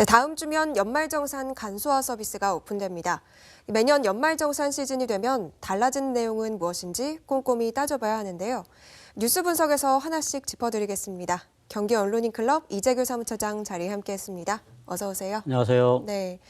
네, 다음 주면 연말정산 간소화 서비스가 오픈됩니다. 매년 연말정산 시즌이 되면 달라진 내용은 무엇인지 꼼꼼히 따져봐야 하는데요. 뉴스 분석에서 하나씩 짚어드리겠습니다. 경기 언론인 클럽 이재규 사무처장 자리에 함께했습니다. 어서 오세요. 안녕하세요. 네.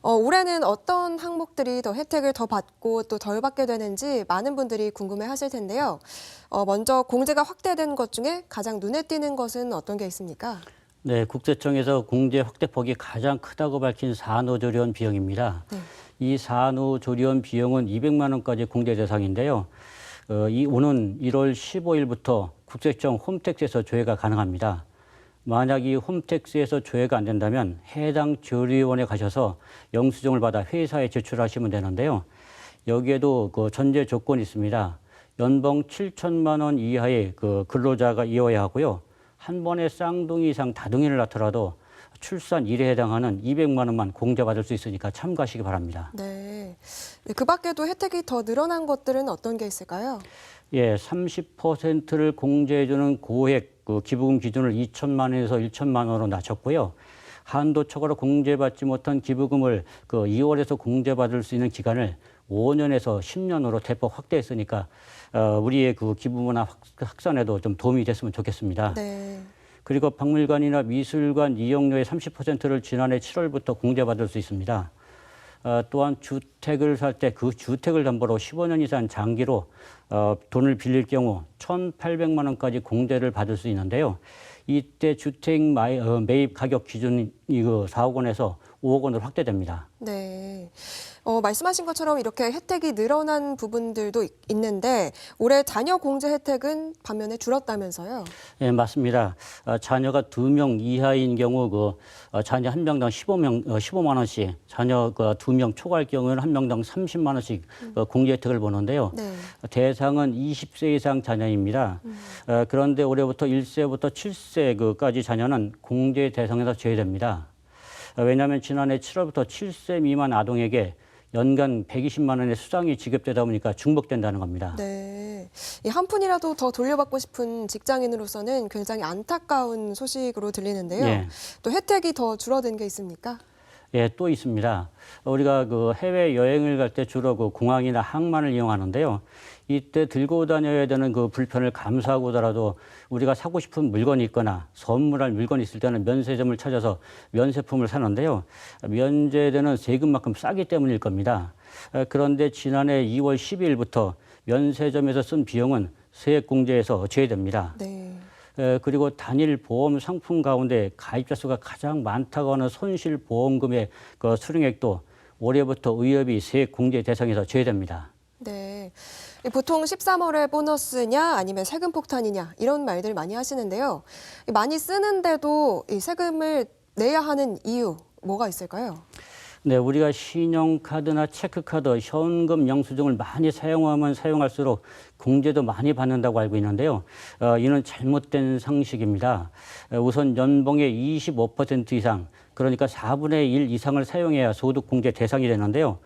어, 올해는 어떤 항목들이 더 혜택을 더 받고 또 덜 받게 되는지 많은 분들이 궁금해 하실 텐데요. 어, 먼저 공제가 확대된 것 중에 가장 눈에 띄는 것은 어떤 게 있습니까? 네, 국세청에서 공제 확대 폭이 가장 크다고 밝힌 산후조리원 비용입니다. 네. 이 산후조리원 비용은 200만 원까지 공제 대상인데요. 어, 이 오는 1월 15일부터 국세청 홈택스에서 조회가 가능합니다. 만약 이 홈택스에서 조회가 안 된다면 해당 조리원에 가셔서 영수증을 받아 회사에 제출하시면 되는데요. 여기에도 그 전제 조건이 있습니다. 연봉 7천만 원 이하의 그 근로자가 이어야 하고요. 한 번에 쌍둥이 이상 다둥이를 낳더라도 출산 1에 해당하는 200만 원만 공제받을 수 있으니까 참고하시기 바랍니다. 네. 네, 그 밖에도 혜택이 더 늘어난 것들은 어떤 게 있을까요? 예, 30%를 공제해주는 고액 그 기부금 기준을 2천만 원에서 1천만 원으로 낮췄고요. 한도 초과로 공제받지 못한 기부금을 그 2월에서 공제받을 수 있는 기간을 5년에서 10년으로 대폭 확대했으니까 어, 우리의 그 기부문화 확- 확산에도 좀 도움이 됐으면 좋겠습니다. 네. 그리고 박물관이나 미술관 이용료의 30%를 지난해 7월부터 공제받을 수 있습니다. 어, 또한 주택을 살 때 그 주택을 담보로 15년 이상 장기로 어, 돈을 빌릴 경우 1,800만 원까지 공제를 받을 수 있는데요. 이때 주택 마이, 어, 매입 가격 기준 이그 4억 원에서 5억 원으로 확대됩니다. 네. 어, 말씀하신 것처럼 이렇게 혜택이 늘어난 부분들도 있- 있는데 올해 자녀 공제 혜택은 반면에 줄었다면서요? 예, 맞습니다. 어, 자녀가 두명 이하인 경우 그 어, 자녀 한 명당 15명 어, 15만 원씩, 자녀가 두명 초과할 경우에는 한 명당 30만 원씩 어, 공제 혜택을 보는데요. 네. 대상은 20세 이상 자녀입니다. 어, 그런데 올해부터 1세부터 7세까지 자녀는 공제 대상에서 제외됩니다. 어, 왜냐하면 지난해 7월부터 7세 미만 아동에게 연간 120만 원의 수당이 지급되다 보니까 중복된다는 겁니다. 네. 이한 푼이라도 더 돌려받고 싶은 직장인으로서는 굉장히 안타까운 소식으로 들리는데요. 예. 또 혜택이 더 줄어든 게 있습니까? 예, 또 있습니다. 우리가 그 해외 여행을 갈 때 주로 그 공항이나 항만을 이용하는데요. 이때 들고 다녀야 되는 그 불편을 감수하고더라도 우리가 사고 싶은 물건이 있거나 선물할 물건이 있을 때는 면세점을 찾아서 면세품을 사는데요. 면제되는 세금만큼 싸기 때문일 겁니다. 어, 그런데 지난해 2월 12일부터 면세점에서 쓴 비용은 세액공제에서 제외됩니다. 네. 에, 그리고 단일 보험 상품 가운데 가입자 수가 가장 많다고 하는 손실 보험금의 그 수령액도 올해부터 의협이 세액 공제 대상에서 제외됩니다. 네. 이 보통 13월에 보너스냐 아니면 세금 폭탄이냐 이런 말들 많이 하시는데요. 이 많이 쓰는데도 이 세금을 내야 하는 이유 뭐가 있을까요? 네, 우리가 신용카드나 체크카드, 현금 영수증을 많이 사용하면 사용할수록 공제도 많이 받는다고 알고 있는데요. 어, 이는 잘못된 상식입니다. 어, 우선 연봉의 25% 이상, 그러니까 4분의 1 이상을 사용해야 소득 공제 대상이 되는데요.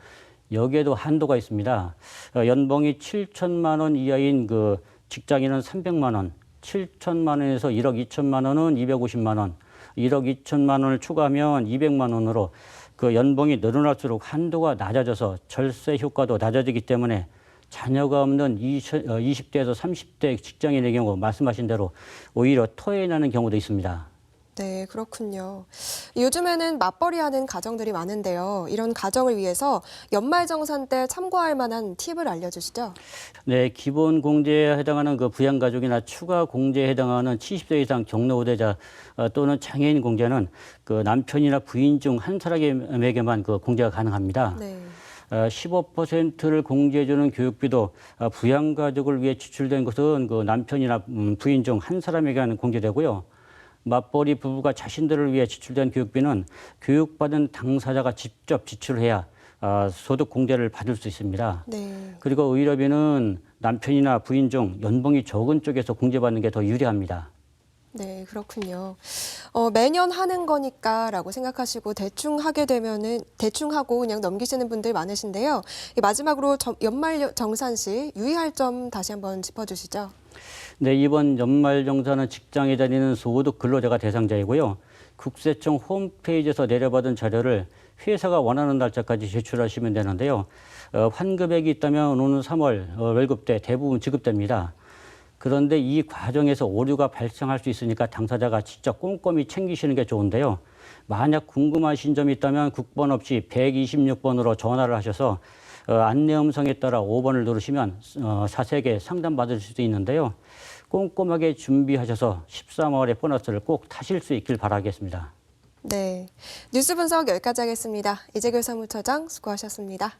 여기에도 한도가 있습니다. 어, 연봉이 7천만 원 이하인 그 직장인은 300만 원, 7천만 원에서 1억 2천만 원은 250만 원, 1억 2천만 원을 추가하면 200만 원으로 그 연봉이 늘어날수록 한도가 낮아져서 절세 효과도 낮아지기 때문에 자녀가 없는 20, 어, 20대에서 30대 직장인의 경우 말씀하신 대로 오히려 토해나는 경우도 있습니다. 네, 그렇군요. 요즘에는 맞벌이 하는 가정들이 많은데요. 이런 가정을 위해서 연말정산 때 참고할 만한 팁을 알려주시죠. 네, 기본 공제에 해당하는 그 부양가족이나 추가 공제에 해당하는 70세 이상 경로우대자 어, 또는 장애인 공제는 그 남편이나 부인 중 한 사람에게만 그 공제가 가능합니다. 네. 어, 15%를 공제해주는 교육비도 어, 부양가족을 위해 지출된 것은 그 남편이나 음, 부인 중 한 사람에게만 공제되고요. 맞벌이 부부가 자신들을 위해 지출된 교육비는 교육받은 당사자가 직접 지출해야 어, 소득 공제를 받을 수 있습니다. 네. 그리고 의료비는 남편이나 부인 중 연봉이 적은 쪽에서 공제받는 게 더 유리합니다. 네, 그렇군요. 어, 매년 하는 거니까라고 생각하시고 대충 하게 되면은 대충 하고 그냥 넘기시는 분들 많으신데요. 이 마지막으로 점- 연말 정산 시 유의할 점 다시 한번 짚어주시죠. 네, 이번 연말정산은 직장에 다니는 소득 근로자가 대상자이고요. 국세청 홈페이지에서 내려받은 자료를 회사가 원하는 날짜까지 제출하시면 되는데요. 어, 환급액이 있다면 오는 3월 어, 월급 때 대부분 지급됩니다. 그런데 이 과정에서 오류가 발생할 수 있으니까 당사자가 진짜 꼼꼼히 챙기시는 게 좋은데요. 만약 궁금하신 점이 있다면 국번 없이 126번으로 전화를 하셔서 어, 안내 음성에 따라 5번을 누르시면 어, 자세하게 상담받을 수도 있는데요. 꼼꼼하게 준비하셔서 13월의 보너스를 꼭 타실 수 있길 바라겠습니다. 네. 뉴스 분석 여기까지 하겠습니다. 이재규 사무처장 수고하셨습니다.